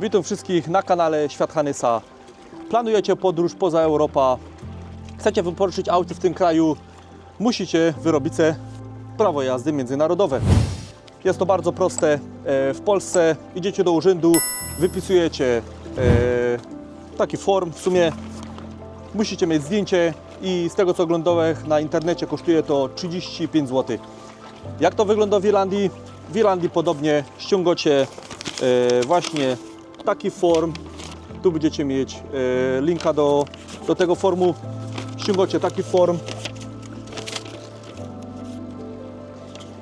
Witam wszystkich na kanale Świat Hanysa. Planujecie podróż poza Europę, chcecie wypożyczyć auto w tym kraju, musicie wyrobić sobie prawo jazdy międzynarodowe. Jest to bardzo proste. E, W Polsce idziecie do urzędu, wypisujecie e, taki form. W sumie musicie mieć zdjęcie i z tego co oglądałem na internecie kosztuje to 35 zł. Jak to wygląda w Irlandii? W Irlandii podobnie ściągacie e, właśnie taki form. Tu będziecie mieć e, linka do, do tego formu. Ściągacie taki form.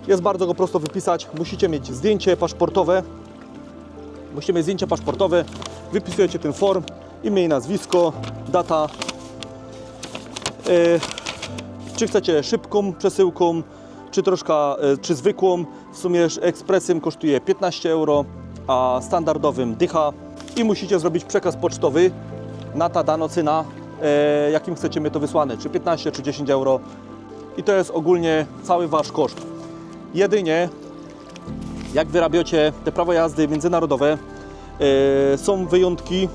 Jest bardzo go prosto wypisać. Musicie mieć zdjęcie paszportowe. Musicie mieć zdjęcie paszportowe. Wypisujecie ten form, imię i nazwisko, data. E, czy chcecie szybką przesyłką, czy troszkę, e, czy zwykłą. W sumie ekspresem kosztuje 15 euro, a standardowym dycha. I musicie zrobić przekaz pocztowy na ta danocyna, e, jakim chcecie mieć to wysłane, czy 15, czy 10 euro. I to jest ogólnie cały Wasz koszt. Jedynie jak wyrabiacie te prawo jazdy międzynarodowe, e, są wyjątki,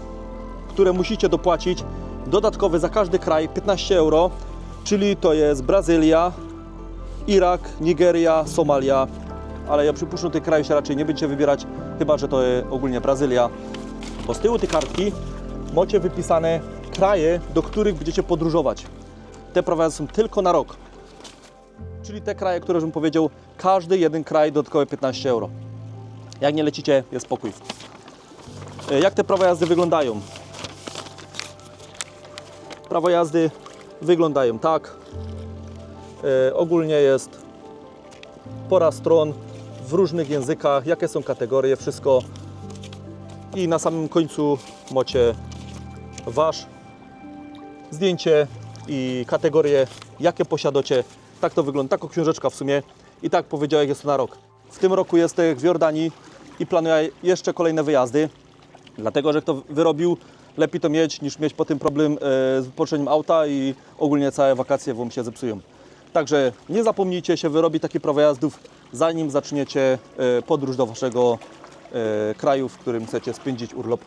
które musicie dopłacić dodatkowe za każdy kraj 15 euro, czyli to jest Brazylia, Irak, Nigeria, Somalia, ale ja przypuszczam, tych krajów się raczej nie będziecie wybierać, chyba że to jest ogólnie Brazylia. Bo z tyłu tej kartki macie wypisane kraje, do których będziecie podróżować. Te prawa jazdy są tylko na rok. Czyli te kraje, które bym powiedział, każdy jeden kraj dodatkowe 15 euro. Jak nie lecicie, jest spokój. E, Jak te prawa jazdy wyglądają? Prawo jazdy wyglądają tak. E, ogólnie jest pora stron w różnych językach, jakie są kategorie, wszystko. I na samym końcu macie wasz zdjęcie i kategorie, jakie posiadacie. Tak to wygląda, taką książeczka w sumie. I tak powiedziałem, jest to na rok. W tym roku jestem w Jordanii i planuję jeszcze kolejne wyjazdy. Dlatego, że kto wyrobił, lepiej to mieć niż mieć potem problem e, z wypożyczeniem auta i ogólnie całe wakacje Wam się zepsują. Także nie zapomnijcie się wyrobić takie prawo jazdów, zanim zaczniecie e, podróż do Waszego e, kraju, w którym chcecie spędzić urlop